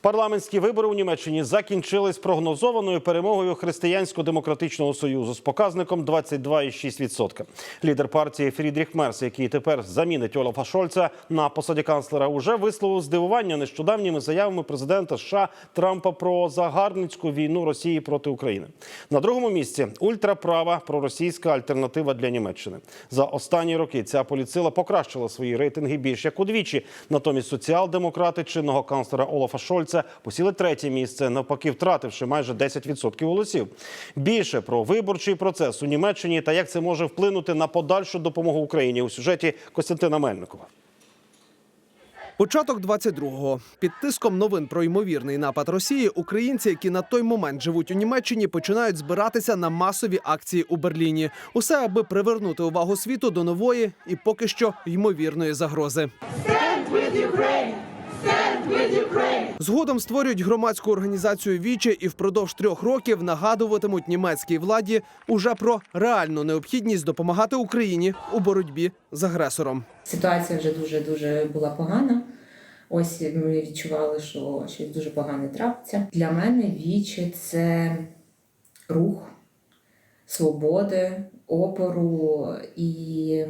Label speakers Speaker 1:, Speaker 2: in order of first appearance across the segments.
Speaker 1: Парламентські вибори у Німеччині закінчились прогнозованою перемогою Християнсько-демократичного союзу з показником 22,6%. Лідер партії Фрідріх Мерс, який тепер замінить Олафа Шольца на посаді канцлера, уже висловив здивування нещодавніми заявами президента США Трампа про загарбницьку війну Росії проти України. На другому місці ультраправа проросійська альтернатива для Німеччини. За останні роки ця політсила покращила свої рейтинги більш як удвічі. Натомість соціал-демократи чинного канцлера Олафа Шольца посіли третє місце, навпаки, втративши майже 10% голосів. Більше про виборчий процес у Німеччині та як це може вплинути на подальшу допомогу Україні у сюжеті Костянтина Мельникова.
Speaker 2: Початок 22-го. Під тиском новин про ймовірний напад Росії українці, які на той момент живуть у Німеччині, починають збиратися на масові акції у Берліні. Усе аби привернути увагу світу до нової і поки що ймовірної загрози. Згодом створюють громадську організацію Віче і впродовж трьох років нагадуватимуть німецькій владі уже про реальну необхідність допомагати Україні у боротьбі з агресором.
Speaker 3: Ситуація вже дуже дуже була погана. Ось ми відчували, що щось дуже погане трапиться. Для мене вічі це рух свободи, опору і,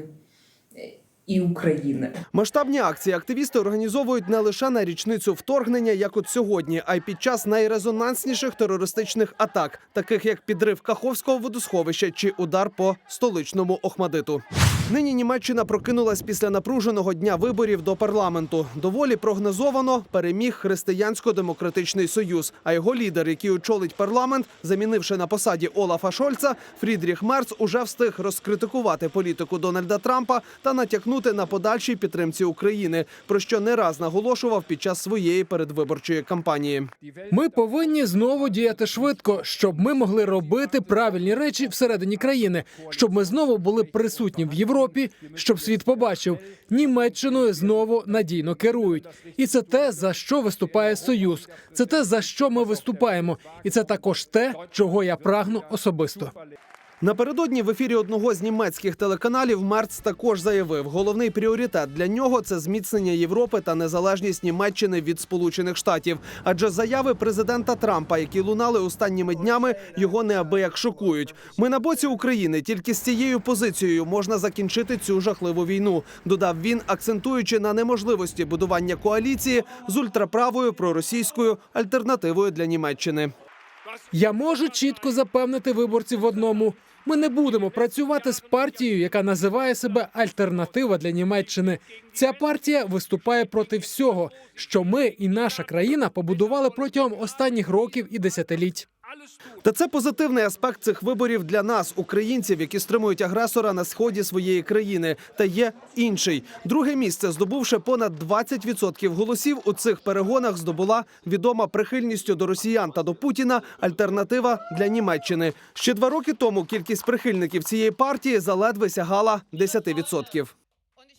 Speaker 3: і України.
Speaker 2: Масштабні акції активісти організовують не лише на річницю вторгнення, як от сьогодні, а й під час найрезонансніших терористичних атак, таких як підрив Каховського водосховища чи удар по столичному Охмадиту. Нині Німеччина прокинулась після напруженого дня виборів до парламенту. Доволі прогнозовано переміг Християнсько-демократичний союз. А його лідер, який очолить парламент, замінивши на посаді Олафа Шольца, Фрідріх Мерц уже встиг розкритикувати політику Дональда Трампа та натякнути на подальшій підтримці України, про що не раз наголошував під час своєї передвиборчої кампанії.
Speaker 4: Ми повинні знову діяти швидко, щоб ми могли робити правильні речі всередині країни, щоб ми знову були присутні в Європі, щоб світ побачив, Німеччиною знову надійно керують. І це те, за що виступає Союз. Це те, за що ми виступаємо, і це також те, чого я прагну особисто.
Speaker 2: Напередодні в ефірі одного з німецьких телеканалів Мерц також заявив, головний пріоритет для нього це зміцнення Європи та незалежність Німеччини від Сполучених Штатів. Адже заяви президента Трампа, які лунали останніми днями, його неабияк шокують. Ми на боці України. Тільки з цією позицією можна закінчити цю жахливу війну. Додав він, акцентуючи на неможливості будування коаліції з ультраправою проросійською альтернативою для Німеччини.
Speaker 4: Я можу чітко запевнити виборців в одному: ми не будемо працювати з партією, яка називає себе Альтернатива для Німеччини. Ця партія виступає проти всього, що ми і наша країна побудували протягом останніх років і десятиліть.
Speaker 2: Та це позитивний аспект цих виборів для нас, українців, які стримують агресора на сході своєї країни. Та є інший друге місце, здобувши понад 20% голосів у цих перегонах, здобула відома прихильністю до росіян та до Путіна альтернатива для Німеччини. Ще два роки тому кількість прихильників цієї партії заледве сягала 10%.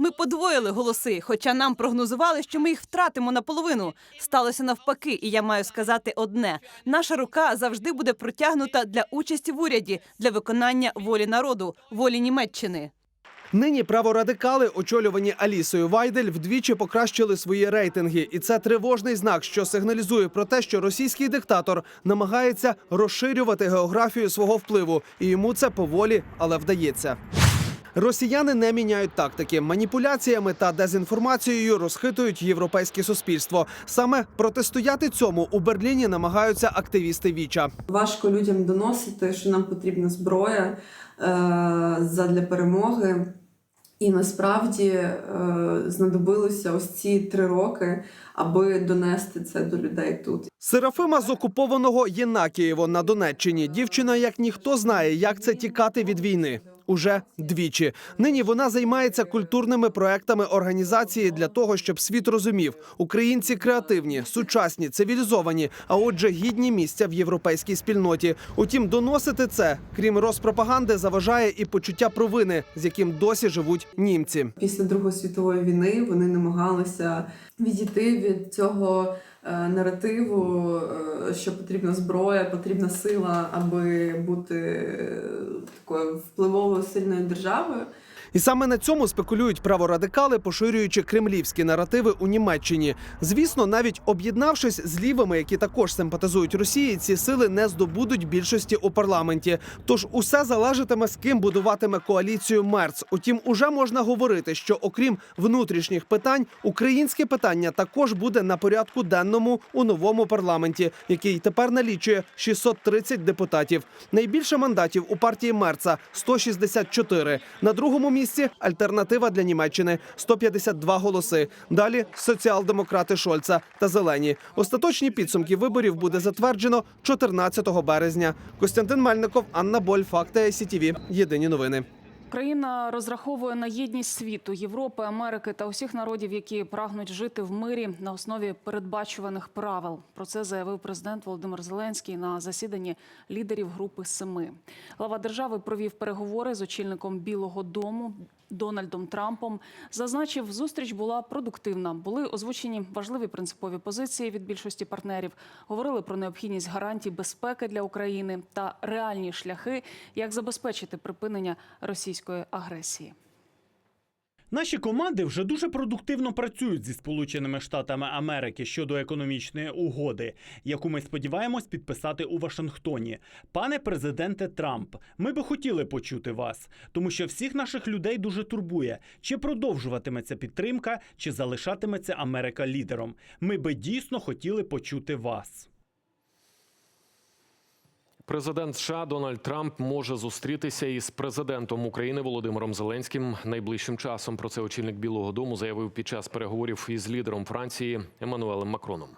Speaker 5: Ми подвоїли голоси, хоча нам прогнозували, що ми їх втратимо наполовину. Сталося навпаки, і я маю сказати одне: наша рука завжди буде протягнута для участі в уряді для виконання волі народу, волі Німеччини.
Speaker 2: Нині праворадикали, очолювані Алісою Вайдель, вдвічі покращили свої рейтинги, і це тривожний знак, що сигналізує про те, що російський диктатор намагається розширювати географію свого впливу, і йому це поволі, але вдається. Росіяни не міняють тактики маніпуляціями та дезінформацією розхитують європейське суспільство. Саме протистояти цьому у Берліні намагаються активісти Віча.
Speaker 6: Важко людям доносити, що нам потрібна зброя е, задля перемоги. І насправді е, знадобилося ось ці три роки, аби донести це до людей тут.
Speaker 2: Серафима з окупованого Єнакієво на Донеччині. Дівчина, як ніхто знає, як це тікати від війни. Уже двічі. Нині вона займається культурними проектами організації для того, щоб світ розумів, українці креативні, сучасні, цивілізовані, а отже, гідні місця в європейській спільноті. Утім, доносити це, крім розпропагаганди, заважає і почуття провини, з яким досі живуть німці.
Speaker 6: Після Другої світової війни вони намагалися відійти від цього наративу, е, що потрібна зброя, потрібна сила, аби бути е, такою впливовою сильною державою.
Speaker 2: І саме на цьому спекулюють праворадикали, поширюючи кремлівські наративи у Німеччині. Звісно, навіть об'єднавшись з лівими, які також симпатизують Росії, ці сили не здобудуть більшості у парламенті. Тож усе залежатиме з ким будуватиме коаліцію Мерц. Утім, уже можна говорити, що окрім внутрішніх питань, українське питання також буде на порядку денному у новому парламенті, який тепер налічує 630 депутатів. Найбільше мандатів у партії Мерца 164. На другому місці альтернатива для Німеччини 152 голоси. Далі соціал-демократи Шольца та зелені. Остаточні підсумки виборів буде затверджено 14 березня. Костянтин Мельников, Анна Боль, Факти СІТІВІ. Єдині новини.
Speaker 7: Україна розраховує на єдність світу, Європи, Америки та усіх народів, які прагнуть жити в мирі на основі передбачуваних правил. Про це заявив президент Володимир Зеленський на засіданні лідерів групи Семи. Глава держави провів переговори з очільником Білого Дому Дональдом Трампом. Зазначив, зустріч була продуктивна. Були озвучені важливі принципові позиції від більшості партнерів. Говорили про необхідність гарантій безпеки для України та реальні шляхи, як забезпечити припинення російської агресії.
Speaker 8: Наші команди вже дуже продуктивно працюють зі Сполученими Штатами Америки щодо економічної угоди, яку ми сподіваємось підписати у Вашингтоні. Пане президенте Трамп, ми би хотіли почути вас, тому що всіх наших людей дуже турбує, чи продовжуватиметься підтримка, чи залишатиметься Америка лідером. Ми би дійсно хотіли почути вас.
Speaker 9: Президент США Дональд Трамп може зустрітися із президентом України Володимиром Зеленським найближчим часом. Про це очільник Білого Дому заявив під час переговорів із лідером Франції Еммануелем Макроном.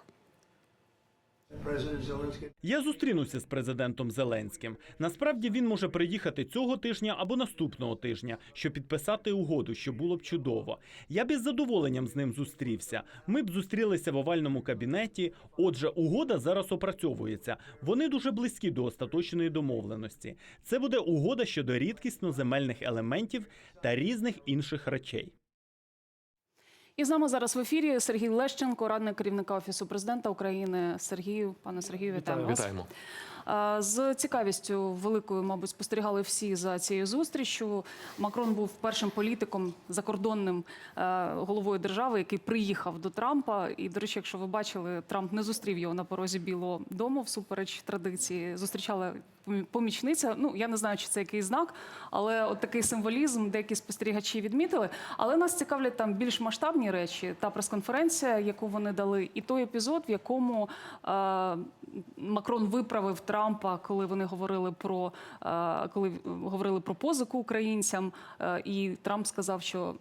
Speaker 8: Я зустрінуся з президентом Зеленським. Насправді він може приїхати цього тижня або наступного тижня, щоб підписати угоду, що було б чудово. Я б із задоволенням з ним зустрівся. Ми б зустрілися в овальному кабінеті. Отже, угода зараз опрацьовується. Вони дуже близькі до остаточної домовленості. Це буде угода щодо рідкісно земельних елементів та різних інших речей.
Speaker 7: І з нами зараз в ефірі Сергій Лещенко, радник керівника офісу президента України. Сергію, пане Сергію, вітаємо.
Speaker 9: Вітаємо.
Speaker 7: Е, З цікавістю великою, мабуть, спостерігали всі за цією зустрічю. Макрон був першим політиком закордонним е, головою держави, який приїхав до Трампа. І, до речі, якщо ви бачили, Трамп не зустрів його на порозі Білого Дому всупереч традиції. Зустрічала помічниця. Ну я не знаю, чи це який знак, але от такий символізм деякі спостерігачі відмітили. Але нас цікавлять там більш масштабні речі. Та прес-конференція, яку вони дали, і той епізод, в якому е, Макрон виправив Трампа, коли вони говорили про е, коли говорили про позику українцям, е, і Трамп сказав, що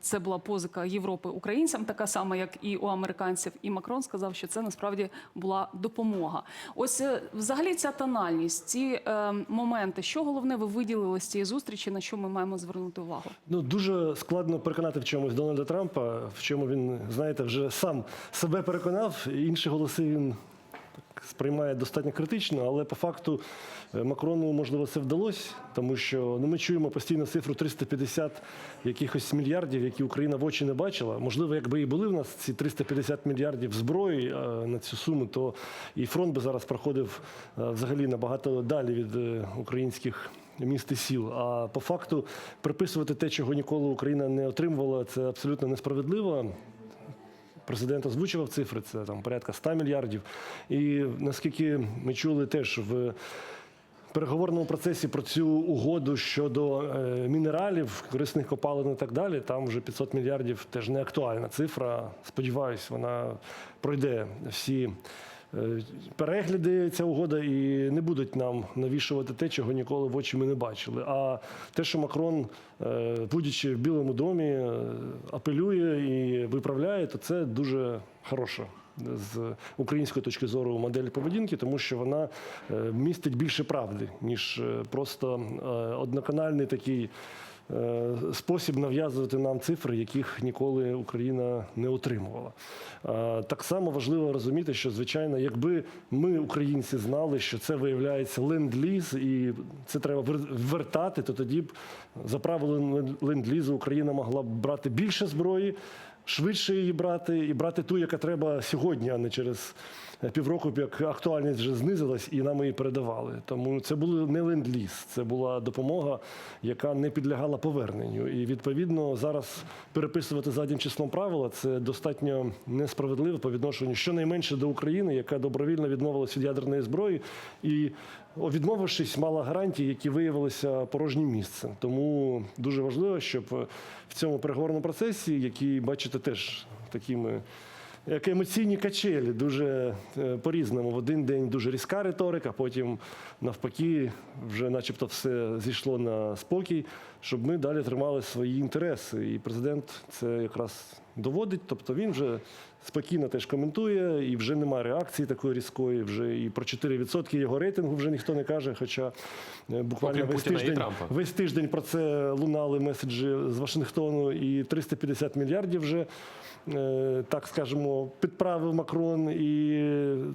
Speaker 7: це була позика Європи українцям, така сама, як і у американців. І Макрон сказав, що це насправді була допомога. Ось е, взагалі ця тональність, ці моменти, що головне ви виділили з цієї зустрічі, на що ми маємо звернути увагу?
Speaker 10: Ну дуже складно переконати в чомусь Дональда Трампа, в чому він, знаєте, вже сам себе переконав. Інші голоси він сприймає достатньо критично, але по факту е, Макрону можливо це вдалося, тому що ну ми чуємо постійно цифру 350 якихось мільярдів, які Україна в очі не бачила. Можливо, якби і були в нас ці 350 мільярдів зброї е, на цю суму, то і фронт би зараз проходив е, взагалі набагато далі від українських міст і сіл. А по факту приписувати те, чого ніколи Україна не отримувала, це абсолютно несправедливо. Президент озвучував цифри, це там порядка 100 мільярдів. І наскільки ми чули теж в переговорному процесі про цю угоду щодо е, мінералів, корисних копалин і так далі, там вже 500 мільярдів теж не актуальна цифра. Сподіваюсь, вона пройде всі. Е, Перегляди ця угода і не будуть нам навішувати те, чого ніколи в очі ми не бачили. А те, що Макрон, е, будучи в Білому домі, е, апелює і виправляє, то це дуже хороша з української точки зору модель поведінки, тому що вона містить більше правди, ніж просто одноканальний такий. Е, Спосіб нав'язувати нам цифри, яких ніколи Україна не отримувала. Е, Так само важливо розуміти, що звичайно, якби ми, українці, знали, що це виявляється ленд-ліз, і це треба вертати, то тоді б за правилами ленд-лізу Україна могла б брати більше зброї, швидше її брати і брати ту, яка треба сьогодні, а не через півроку, як актуальність вже знизилась, і нам її передавали. Тому це був не ленд-ліз, це була допомога, яка не підлягала поверненню. І відповідно зараз переписувати заднім числом правила це достатньо несправедливо по відношенню щонайменше до України, яка добровільно відмовилась від ядерної зброї і, відмовившись, мала гарантії, які виявилися порожнім місцем. Тому дуже важливо, щоб в цьому переговорному процесі, який бачите, теж такими. Як емоційні качелі, дуже е, по-різному. В один день дуже різка риторика, потім навпаки, вже начебто все зійшло на спокій, щоб ми далі тримали свої інтереси. І президент це якраз доводить. Тобто він вже спокійно теж коментує, і вже немає реакції такої різкої. Вже і про 4% його рейтингу вже ніхто не каже. Хоча е, буквально весь тиждень, весь тиждень про це лунали меседжі з Вашингтону, і 350 мільярдів вже. е, Так скажемо, підправив Макрон, і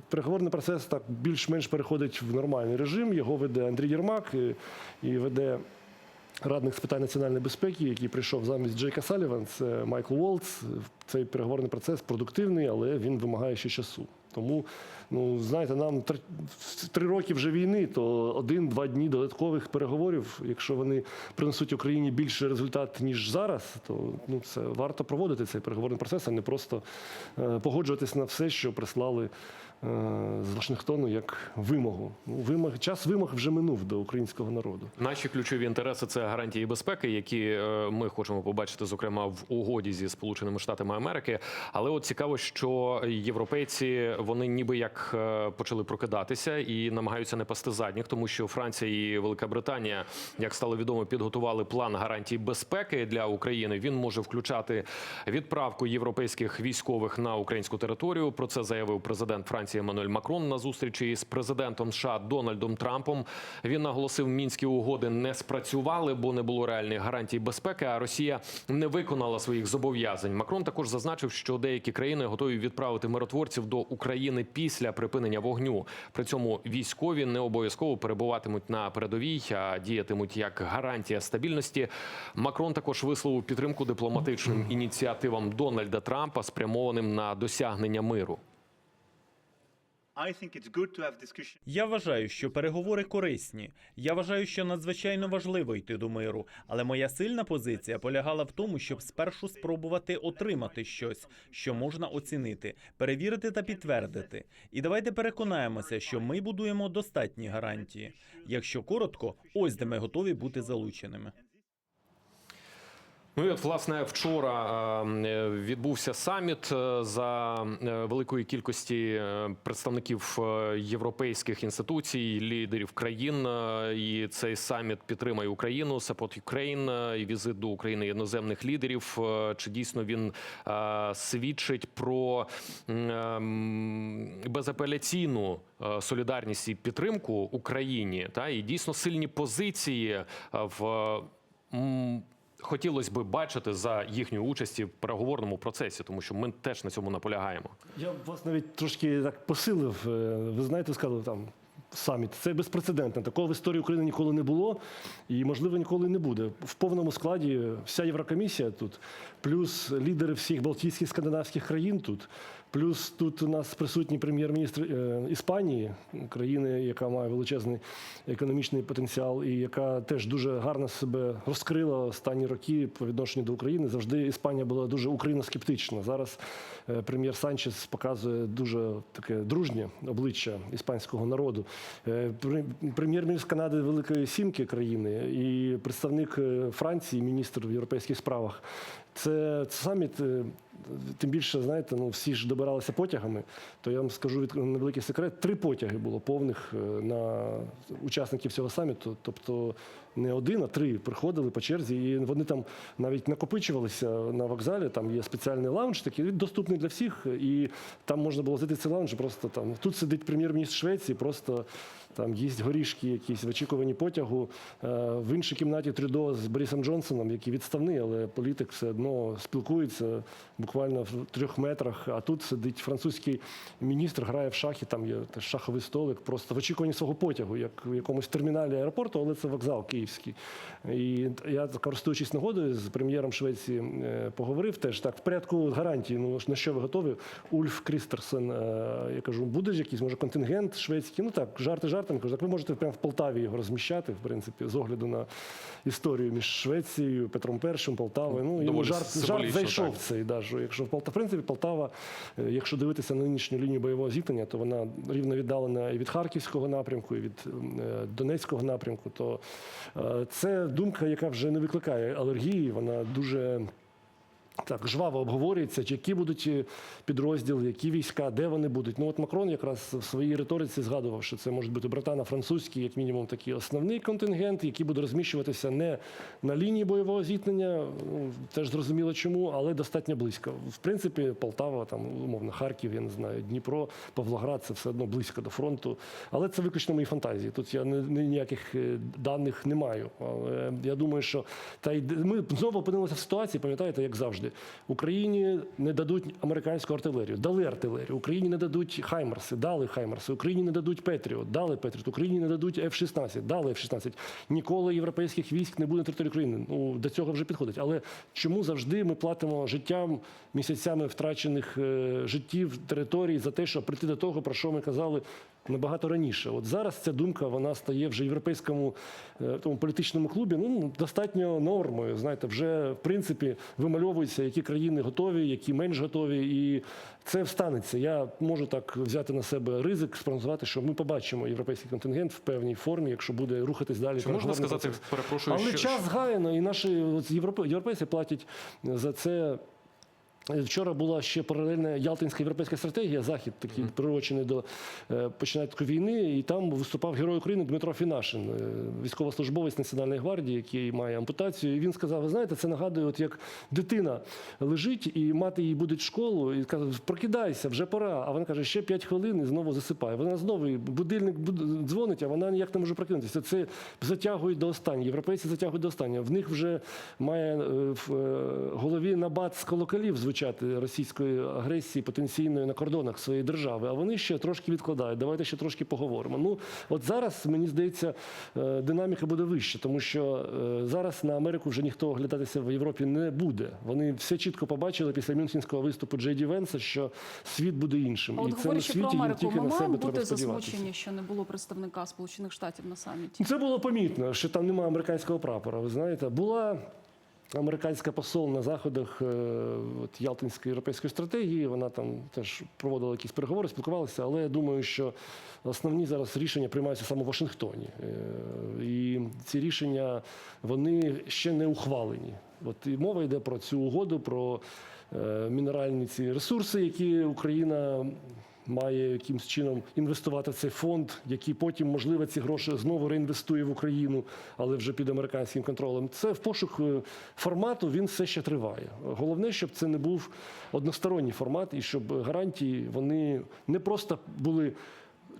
Speaker 10: переговорний процес так більш-менш переходить в нормальний режим. Його веде Андрій Єрмак і, і веде радник з питань національної безпеки, який прийшов замість Джейка Саліван. Це Майкл Уолтс. Цей переговорний процес продуктивний, але він вимагає ще часу. Тому, ну знаєте, нам три, три роки вже війни, то один-два дні додаткових переговорів, якщо вони принесуть Україні більше результат ніж зараз, то ну це варто проводити цей переговорний процес, а не просто е, погоджуватись на все, що прислали з Вашингтону як вимогу. Ну, вимог час вимог вже минув до українського народу.
Speaker 9: Наші ключові інтереси це гарантії безпеки, які е, ми хочемо побачити, зокрема в угоді зі Сполученими Штатами Америки. Але от цікаво, що європейці вони ніби як е, почали прокидатися і намагаються не пасти задніх, тому що Франція і Велика Британія, як стало відомо, підготували план гарантій безпеки для України. Він може включати відправку європейських військових на українську територію. Про це заявив президент Франції Еммануель Макрон на зустрічі з президентом США Дональдом Трампом. Він наголосив, мінські угоди не спрацювали, бо не було реальних гарантій безпеки. А Росія не виконала своїх зобов'язань. Макрон також зазначив, що деякі країни готові відправити миротворців до України після припинення вогню. При цьому військові не обов'язково перебуватимуть на передовій, а діятимуть як гарантія стабільності. Макрон також висловив підтримку дипломатичним ініціативам Дональда Трампа, спрямованим на досягнення миру.
Speaker 8: Я вважаю, що переговори корисні. Я вважаю, що надзвичайно важливо йти до миру. Але моя сильна позиція полягала в тому, щоб спершу спробувати отримати щось, що можна оцінити, перевірити та підтвердити. І давайте переконаємося, що ми будуємо достатні гарантії. Якщо коротко, ось де ми готові бути залученими.
Speaker 9: Ну і от, власне, вчора е, відбувся саміт е, за е, великої кількості е, представників е, європейських інституцій, лідерів країн. е, І цей саміт підтримає Україну, Support Ukraine, е, і візит до України іноземних лідерів. Е, Чи дійсно він е, свідчить про безапеляційну е, солідарність і підтримку Україні, та і дійсно сильні позиції е, в. Хотілося би бачити за їхньої участі в переговорному процесі, тому що ми теж на цьому наполягаємо.
Speaker 10: Я вас навіть трошки так посилив. Е, Ви знаєте, сказали там. Саміт це безпрецедентно. Такого в історії України ніколи не було і, можливо, ніколи не буде. В повному складі вся Єврокомісія тут, плюс лідери всіх Балтійських скандинавських країн тут, плюс тут у нас присутній прем'єр-міністр е, Іспанії, країни, яка має величезний економічний потенціал і яка теж дуже гарно себе розкрила останні роки по відношенню до України. Завжди Іспанія була дуже україноскептична. Зараз е, прем'єр Санчес показує дуже таке дружнє обличчя іспанського народу. Е, пре- Прем'єр-міністр Канади Великої Сімки країни і представник е, Франції, міністр в європейських справах. Це саміт, е, тим більше, знаєте, ну всі ж добиралися потягами. То я вам скажу від невеликий секрет: три потяги було повних е, на учасників цього саміту. Тобто не один, а три приходили по черзі, і вони там навіть накопичувалися на вокзалі. Там є спеціальний лаунж, такий доступний для всіх, і там можна було зайти цей лаунж. Просто там тут сидить прем'єр-міністр Швеції, просто там їсть горішки, якісь в очікуванні потягу. Е, В іншій кімнаті Трюдо з Борисом Джонсоном, який відставний, але політик все одно спілкується буквально в трьох метрах. А тут сидить французький міністр, грає в шахи, там є теж шаховий столик, просто в очікуванні свого потягу, як в якомусь терміналі аеропорту, але це вокзал київський. І я, користуючись нагодою, з прем'єром Швеції е, поговорив теж так в порядку гарантії. Ну на що ви готові? Ульф Крістерсен. е, Я кажу, буде ж якийсь може контингент шведський? Ну так, жарти жартом. Кажу, так ви можете прямо в Полтаві його розміщати, в принципі, з огляду на історію між Швецією, Петром І, Полтавою. Ну йому жарт, жарт зайшов
Speaker 9: так.
Speaker 10: цей. Да, що якщо в Полтаві, в принципі, Полтава, е, якщо дивитися на нинішню лінію бойового зіткнення, то вона рівно віддалена і від Харківського напрямку, і від е, Донецького напрямку. То е, це думка, яка вже не викликає алергії, вона дуже. Так, жваво обговорюється, які будуть е, підрозділи, які війська, де вони будуть. Ну от Макрон якраз в своїй риториці згадував, що це можуть бути британо-французькі, як мінімум, такий основний контингент, який буде розміщуватися не на лінії бойового зіткнення, ну, теж зрозуміло чому, але достатньо близько. В принципі, Полтава, там умовно, Харків, я не знаю, Дніпро, Павлоград це все одно близько до фронту. Але це виключно мої фантазії. Тут я ніяких е, даних не маю. Але я думаю, що та й ми знову опинилися в ситуації, пам'ятаєте, як завжди. Україні не дадуть американську артилерію, дали артилерію. Україні не дадуть Хаймерси, дали Хаймерси. Україні не дадуть Петріот, дали Петріот. Україні не дадуть F-16, дали F-16. Ніколи європейських військ не буде на території України. Ну до цього вже підходить. Але чому завжди ми платимо життям місяцями втрачених е, життів територій за те, щоб прийти до того, про що ми казали набагато раніше? От зараз ця думка вона стає вже в європейському е, тому політичному клубі. Ну достатньо нормою. Знаєте, вже в принципі вимальовується, які країни готові, які менш готові, і це встанеться. Я можу так взяти на себе ризик, спрогнозувати, що ми побачимо європейський контингент в певній формі, якщо буде рухатись далі.
Speaker 9: Чи можна сказати,
Speaker 10: процес.
Speaker 9: перепрошую,
Speaker 10: Але
Speaker 9: що
Speaker 10: час згаяно, і наші от, європе- європейці платять за це. Вчора була ще паралельна Ялтинська європейська стратегія, захід такий приурочений до е, початку війни, і там виступав герой України Дмитро Фінашин, е, військовослужбовець Національної гвардії, який має ампутацію. І він сказав: ви знаєте, це нагадує, от як дитина лежить, і мати її буде в школу, і каже, прокидайся, вже пора. А вона каже, ще 5 хвилин і знову засипає. Вона знову будильник дзвонить, а вона ніяк не може прокинутися. Це затягують до останнього. Європейці затягують до останнього. В них вже має е, в е, голові набат з колоколів звучати російської агресії потенційної на кордонах своєї держави. А вони ще трошки відкладають. Давайте ще трошки поговоримо. Ну от зараз мені здається, е, динаміка буде вища, тому що е, зараз на Америку вже ніхто оглядатися в Європі не буде. Вони все чітко побачили після мюнхенського виступу Джей Ді Венса, що світ буде іншим,
Speaker 7: А
Speaker 10: і це на світі
Speaker 7: Америку,
Speaker 10: тільки на себе треба сподіватися.
Speaker 7: що не було представника Сполучених Штатів на саміті.
Speaker 10: Це було помітно, що там немає американського прапора. Ви знаєте, була американська посол на заходах е, от, Ялтинської європейської стратегії. Вона там теж проводила якісь переговори, спілкувалася, але я думаю, що основні зараз рішення приймаються саме в Вашингтоні. Е, І ці рішення вони ще не ухвалені. От і мова йде про цю угоду, про е, мінеральні ці ресурси, які Україна має якимось чином інвестувати в цей фонд, який потім, можливо, ці гроші знову реінвестує в Україну, але вже під американським контролем. Це в пошук е, формату він все ще триває. Головне, щоб це не був односторонній формат, і щоб гарантії вони не просто були.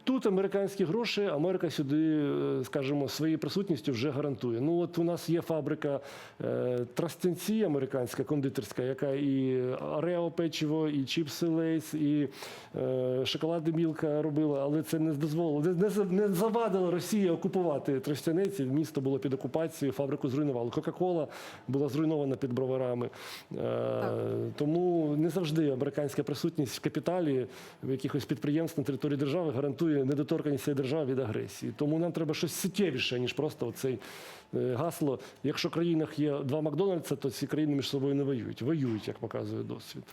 Speaker 10: Тут американські гроші, Америка сюди, е, скажімо, своєю присутністю вже гарантує. Ну от у нас є фабрика е, Трастенці, американська кондитерська, яка і Орео печиво, і чіпси Лейс, і е, шоколади Мілка робила, але це не дозволило, не, не, за- не завадило Росії окупувати Тростянець. Місто було під окупацією, фабрику зруйнували. Кока-Кола була зруйнована під броварами. Е, тому не завжди американська присутність в капіталі в якихось підприємств на території держави гарантує недоторканність цієї держави від агресії. Тому нам треба щось суттєвіше, ніж просто оцей е, гасло. Якщо в країнах є два Макдональдса, то ці країни між собою не воюють. Воюють, як показує досвід.